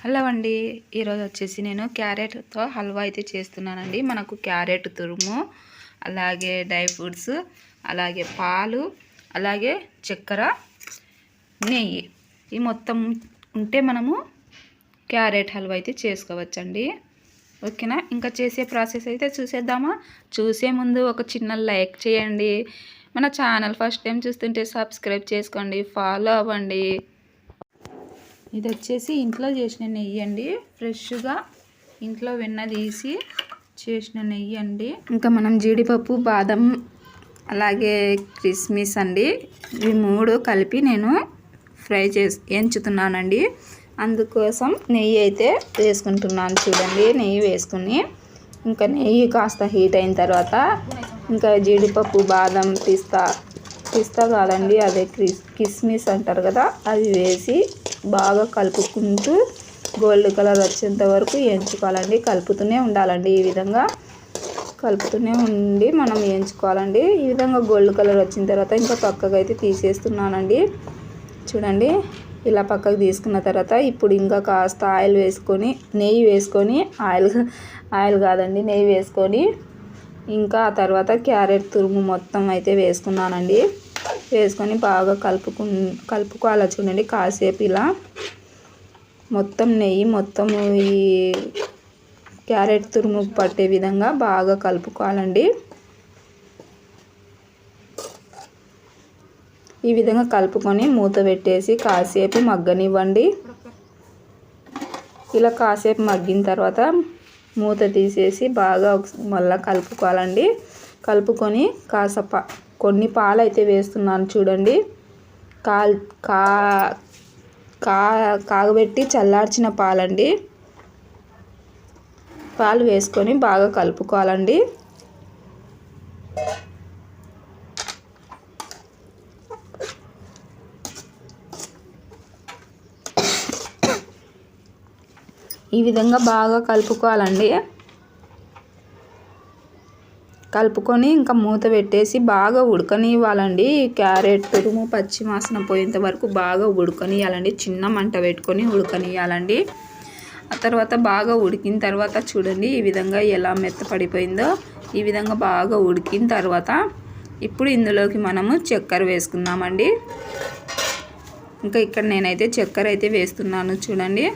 Hello అండి ఈరోజు వచ్చేసి నేను క్యారెట్తో హల్వా అయితే చేస్తున్నానండి. మనకు క్యారెట్ తురుము అలాగే డ్రై ఫ్రూట్స్ అలాగే పాలు అలాగే చక్కెర నెయ్యి. ఈ మొత్తం ఉంటే మనము క్యారెట్ హల్వా అయితే చేసుకోవచ్చండి. ఓకేనా? ఇంకా చేసే ప్రాసెస్ అయితే చూసేద్దామా? చూసే ముందు ఒక చిన్న లైక్ చేయండి. మన ఛానల్ ఫస్ట్ టైం చూస్తుంటే సబ్స్క్రైబ్ చేసుకోండి ఫాలో అవ్వండి. ఇది వచ్చేసి ఇంట్లో చేసిన నెయ్యి అండి. ఫ్రెష్గా ఇంట్లో వెన్న తీసి చేసిన నెయ్యి అండి. ఇంకా మనం జీడిపప్పు బాదం అలాగే కిస్మిస్ అండి. ఇవి మూడు కలిపి నేను ఫ్రై చేసి ఎంచుతున్నానండి. అందుకోసం నెయ్యి అయితే వేసుకుంటున్నాను చూడండి నెయ్యి వేసుకుని. ఇంకా నెయ్యి కాస్త హీట్ అయిన తర్వాత ఇంకా జీడిపప్పు బాదం పిస్తా పిస్తా కాదండి అదే క్రిస్ కిస్మిస్ అంటారు కదా అది వేసి బాగా కలుపుకుంటూ గోల్డ్ కలర్ వచ్చేంత వరకు వేయించుకోవాలండి కలుపుతూనే ఉండాలండి ఈ విధంగా. కలుపుతూనే ఉండి మనం వేయించుకోవాలండి ఈ విధంగా గోల్డ్ కలర్ వచ్చిన తర్వాత ఇంకా పక్కకు అయితే తీసేస్తున్నానండి. చూడండి ఇలా పక్కకు తీసుకున్న తర్వాత ఇప్పుడు ఇంకా కాస్త ఆయిల్ వేసుకొని నెయ్యి వేసుకొని ఆయిల్ ఆయిల్ కాదండి నెయ్యి వేసుకొని ఇంకా ఆ తర్వాత క్యారెట్ తురుము మొత్తం అయితే వేసుకున్నానండి. వేసుకొని బాగా కలుపుకు కలుపుకోవాలి చూడండి. కాసేపు ఇలా మొత్తం నెయ్యి మొత్తం ఈ క్యారెట్ తురుము పట్టే విధంగా బాగా కలుపుకోవాలండి. ఈ విధంగా కలుపుకొని మూత పెట్టేసి కాసేపు మగ్గనివ్వండి. ఇలా కాసేపు మగ్గిన తర్వాత మూత తీసేసి బాగా మళ్ళీ కలుపుకోవాలండి. కలుపుకొని కాసప కొన్ని పాలు అయితే వేస్తున్నాను చూడండి. కాల్ కా కా కాగబెట్టి చల్లార్చిన పాలండి. పాలు వేసుకొని బాగా కలుపుకోవాలండి. ఈ విధంగా బాగా కలుపుకోవాలండి. కలుపుకొని ఇంకా మూత పెట్టేసి బాగా ఉడకనివ్వాలండి. క్యారెట్ తురుము పచ్చివాసన పోయేంత వరకు బాగా ఉడకనియాలండి చిన్న మంట పెట్టుకొని ఉడకనియాలండి ఆ తర్వాత బాగా ఉడికిన తర్వాత చూడండి ఈ విధంగా ఎలా మెత్తపడిపోయిందో ఈ విధంగా బాగా ఉడికిన తర్వాత ఇప్పుడు ఇందులోకి మనము చక్కెర వేసుకుందామండి. ఇంకా ఇక్కడ నేనైతే చక్కెర అయితే వేస్తున్నాను చూడండి.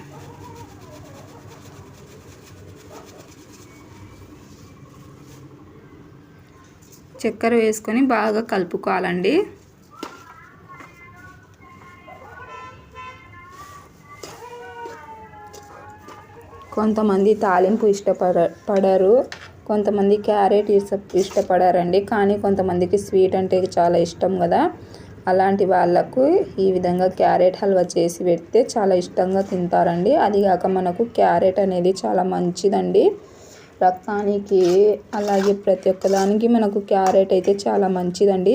చక్కెర వేసుకొని బాగా కలుపుకోవాలండి. కొంతమంది తాలింపు ఇష్టపడ పడరు కొంతమంది క్యారెట్ ఇష్ట ఇష్టపడారండి కానీ కొంతమందికి స్వీట్ అంటే చాలా ఇష్టం కదా. అలాంటి వాళ్ళకు ఈ విధంగా క్యారెట్ హల్వా చేసి పెడితే చాలా ఇష్టంగా తింటారండి. అది కాక మనకు క్యారెట్ అనేది చాలా మంచిదండి. రక్తానికి అలాగే ప్రతి ఒక్కదానికి మనకు క్యారెట్ అయితే చాలా మంచిదండి.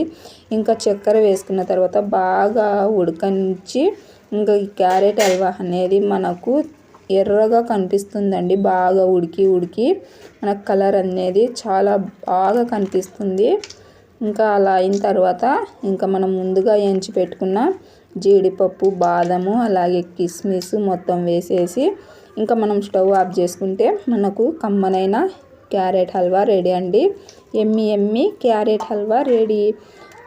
ఇంకా చక్కెర వేసుకున్న తర్వాత బాగా ఉడకనించి ఇంకా ఈ క్యారెట్ హల్వా అనేది మనకు ఎర్రగా కనిపిస్తుందండి. బాగా ఉడికి ఉడికి మనకు కలర్ అనేది చాలా బాగా కనిపిస్తుంది. ఇంకా అలా అయిన తర్వాత ఇంకా మనం ముందుగా ఎంచి పెట్టుకున్న జీడిపప్పు బాదము అలాగే కిస్మిస్ మొత్తం వేసేసి ఇంకా మనం స్టవ్ ఆఫ్ చేసుకుంటే మనకు కమ్మనైన క్యారెట్ హల్వా రెడీ అండి. ఎమ్మి ఎమ్మి క్యారెట్ హల్వా రెడీ.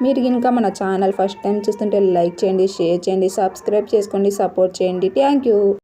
మీరు ఇంకా మన ఛానల్ ఫస్ట్ టైం చూస్తుంటే లైక్ చేయండి షేర్ చేయండి సబ్స్క్రైబ్ చేసుకోండి సపోర్ట్ చేయండి. Thank you.